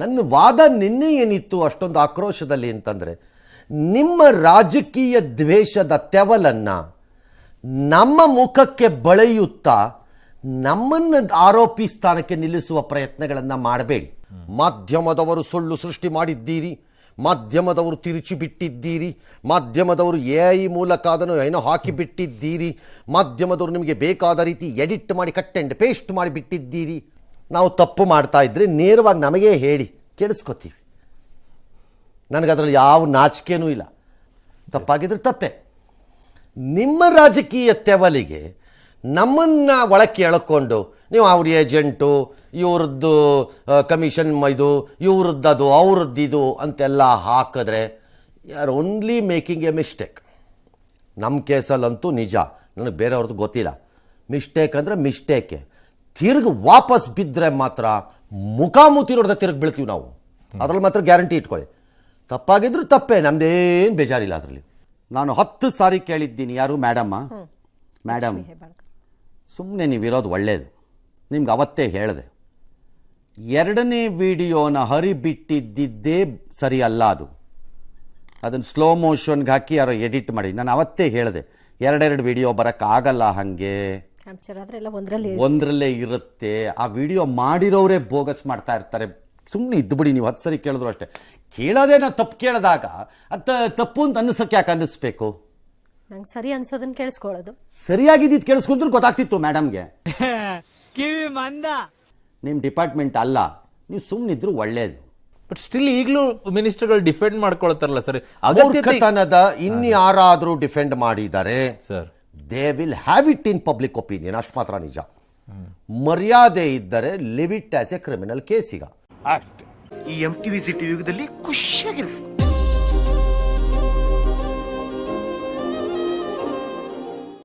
ನನ್ನ ವಾದ ನಿನ್ನೆ ಏನಿತ್ತು ಅಷ್ಟೊಂದು ಆಕ್ರೋಶದಲ್ಲಿ ಅಂತಂದರೆ, ನಿಮ್ಮ ರಾಜಕೀಯ ದ್ವೇಷದ ತೆವಲನ್ನು ನಮ್ಮ ಮುಖಕ್ಕೆ ಬಳೆಯುತ್ತಾ ನಮ್ಮನ್ನು ಆರೋಪಿ ಸ್ಥಾನಕ್ಕೆ ನಿಲ್ಲಿಸುವ ಪ್ರಯತ್ನಗಳನ್ನು ಮಾಡಬೇಡಿ. ಮಾಧ್ಯಮದವರು ಸುಳ್ಳು ಸೃಷ್ಟಿ ಮಾಡಿದ್ದೀರಿ, ಮಾಧ್ಯಮದವರು ತಿರುಚಿ ಬಿಟ್ಟಿದ್ದೀರಿ, ಮಾಧ್ಯಮದವರು ಎ ಐ ಮೂಲಕ ಅದನ್ನು ಏನೋ ಹಾಕಿ ಬಿಟ್ಟಿದ್ದೀರಿ, ಮಾಧ್ಯಮದವರು ನಿಮಗೆ ಬೇಕಾದ ರೀತಿ ಎಡಿಟ್ ಮಾಡಿ, ಕಟ್ ಆ್ಯಂಡ್ ಪೇಸ್ಟ್ ಮಾಡಿ ಬಿಟ್ಟಿದ್ದೀರಿ. ನಾವು ತಪ್ಪು ಮಾಡ್ತಾ ಇದ್ರೆ ನೇರವಾಗಿ ನಮಗೇ ಹೇಳಿ, ಕೇಳಿಸ್ಕೊತೀವಿ. ಅದರಲ್ಲಿ ಯಾವ ನಾಚಿಕೆನೂ ಇಲ್ಲ. ತಪ್ಪಾಗಿದ್ರೆ ತಪ್ಪೇ. ನಿಮ್ಮ ರಾಜಕೀಯ ತೆವಲಿಗೆ ನಮ್ಮನ್ನು ಒಳಕ್ಕೆ ಎಳ್ಕೊಂಡು ನೀವು ಅವ್ರ ಏಜೆಂಟು, ಇವ್ರದ್ದು ಕಮಿಷನ್ ಇದು, ಇವ್ರದ್ದು ಅವ್ರದ್ದು ಇದು ಅಂತೆಲ್ಲ ಹಾಕಿದ್ರೆ are only making a mistake ನಮ್ಮ ಕೇಸಲ್ಲಂತೂ ನಿಜ. ನನಗೆ ಬೇರೆಯವ್ರದ್ದು ಗೊತ್ತಿಲ್ಲ. ಮಿಸ್ಟೇಕ್ ಅಂದರೆ ಮಿಸ್ಟೇಕೆ ತಿರ್ಗಿ ವಾಪಸ್ ಬಿದ್ದರೆ ಮಾತ್ರ ಮುಖಾಮುಖಿ ನೋಡ್ದೆ ತಿರುಗಿ ಬೀಳ್ತೀವಿ ನಾವು. ಅದ್ರಲ್ಲಿ ಮಾತ್ರ ಗ್ಯಾರಂಟಿ ಇಟ್ಕೊಳ್ಳಿ. ತಪ್ಪಾಗಿದ್ರು ತಪ್ಪೇ ನಮ್ದೇನು ಬೇಜಾರಿಲ್ಲ ಅದರಲ್ಲಿ. ನಾನು ಹತ್ತು ಸಾರಿ ಕೇಳಿದ್ದೀನಿ ಯಾರು? ಮೇಡಮ್ಮ ಮೇಡಮ್ ಸುಮ್ಮನೆ ನೀವಿರೋದು ಒಳ್ಳೆಯದು ನಿಮ್ಗೆ ಅವತ್ತೇ ಹೇಳಿದೆ. ಎರಡನೇ ವಿಡಿಯೋನ ಹರಿಬಿಟ್ಟಿದ್ದಿದ್ದೇ ಸರಿ ಅಲ್ಲ ಅದು. ಅದನ್ನು ಸ್ಲೋ ಮೋಷನ್ಗೆ ಹಾಕಿ ಯಾರೋ ಎಡಿಟ್ ಮಾಡಿ. ನಾನು ಅವತ್ತೇ ಹೇಳಿದೆ ಎರಡೆರಡು ವಿಡಿಯೋ ಬರೋಕ್ಕಾಗಲ್ಲ ಹಾಗೆ. ಒಂದರಲ್ಲಿ ಒಂದರಲ್ಲೇ ಇರುತ್ತೆ. ಆ ವಿಡಿಯೋ ಮಾಡಿರೋರೇ ಬೋಗಸ್ ಮಾಡ್ತಾ ಇರ್ತಾರೆ. ಸುಮ್ಮನೆ ಇದ್ದುಬಿಡಿ ನೀವು ಹತ್ತು ಸರಿ ಕೇಳಿದ್ರು ಅಷ್ಟೇ. ಕೇಳೋದೇ ನಾವು ತಪ್ಪು ಕೇಳಿದಾಗ ಅತ್ತ ತಪ್ಪು ಅಂತ ಅನ್ನಿಸಕ್ಕೆ ಯಾಕೆ ಅನ್ನಿಸ್ಬೇಕು? ನಂಗೆ ಸರಿ ಅನ್ಸೋದನ್ನ ಕೇಳಿಸ್ಕೊಳ್ಳೋದು. ಸರಿಯಾಗಿದ್ದು ಕೇಳಿಸ್ಕೊಂಡ್ರೆ ಗೊತ್ತಾಗ್ತಿತ್ತು ಮೇಡಮ್ಗೆ ಕಿವಿ ಮಂದ. ನಿಮ್ಮ ಡಿಪಾರ್ಟ್ಮೆಂಟ್ ಅಲ್ಲ ನೀವು ಸುಮ್ಮನಿದ್ರು ಒಳ್ಳೇದು. ಬಟ್ ಸ್ಟಿಲ್ ಈಗಲೂ ಮಿನಿಸ್ಟರ್ಗಳು ಡಿಫೆಂಡ್ ಮಾಡ್ಕೊಳ್ತಾರಲ್ಲ ಸರ್. ಅಗತ್ಯತನದ ಇನ್ಯಾರಾದರೂ ಡಿಫೆಂಡ್ ಮಾಡಿದ್ದಾರೆ. Sir they will have it in public opinion ಅಷ್ಟು ಮಾತ್ರ ನಿಜ ಮರ್ಯಾದೆ ಇದ್ದರೆ leave it as a criminal case ಈಗ ಈ ಎಂ ಟಿ ವಿ ಸಿಟಿ ಯುಗದಲ್ಲಿ ಖುಷಿಯಾಗಿರ್ಬೇಕು